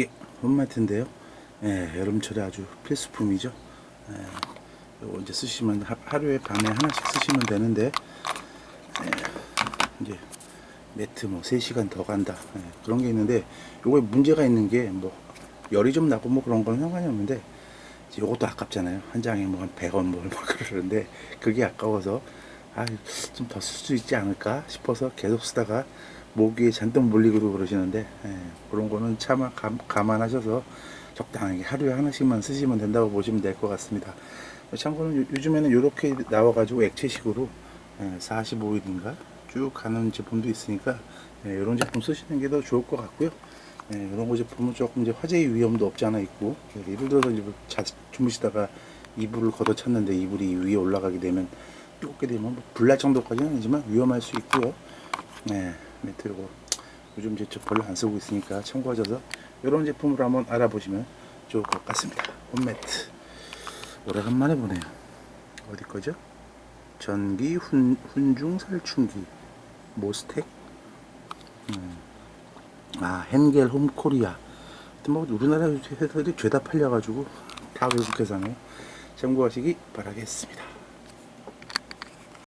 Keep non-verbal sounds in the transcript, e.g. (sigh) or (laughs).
예, 홈매트인데요. 예, 여름철에 아주 필수품이죠. 예, 요거 이제 쓰시면 하, 하루에 밤에 하나씩 쓰시면 되는데 예, 이제 매트 뭐 3시간 더 간다 예, 그런 게 있는데 요거에 문제가 있는 게 뭐 열이 좀 나고 뭐 그런 건 상관이 없는데 요것도 아깝잖아요 한 장에 뭐 한 100원 뭐 얼마 (laughs) 그러는데 그게 아까워서 아 좀 더 쓸 수 있지 않을까 싶어서 계속 쓰다가 모기에 잔뜩 물리고 그러시는데 예, 그런 거는 참 감, 감안하셔서 적당하게 하루에 하나씩만 쓰시면 된다고 보시면 될 것 같습니다 참고로 요- 요즘에는 이렇게 나와가지고 액체식으로 45일인가 쭉 가는 제품도 있으니까 이런 제품 쓰시는 게 더 좋을 것 같고요. 이런 거 제품은 조금 이제 화재의 위험도 없지 않아 있고 예를 들어서 이제 자, 주무시다가 이불을 걷어찼는데 이불이 위에 올라가게 되면 뜨겁게 되면 뭐 불날 정도까지는 아니지만 위험할 수 있고요. 네, 매트 요거 요즘 이제 저 별로 안 쓰고 있으니까 참고하셔서 이런 제품으로 한번 알아보시면 좋을 것 같습니다. 홈매트 오래간만에 보네요. 어디 거죠? 전기 훈, 훈중 살충기 모스텍 음. 아 헨겔 홈코리아 뭐 우리나라 회사들이 죄다 팔려가지고 다 외국 회사네요 참고하시기 바라겠습니다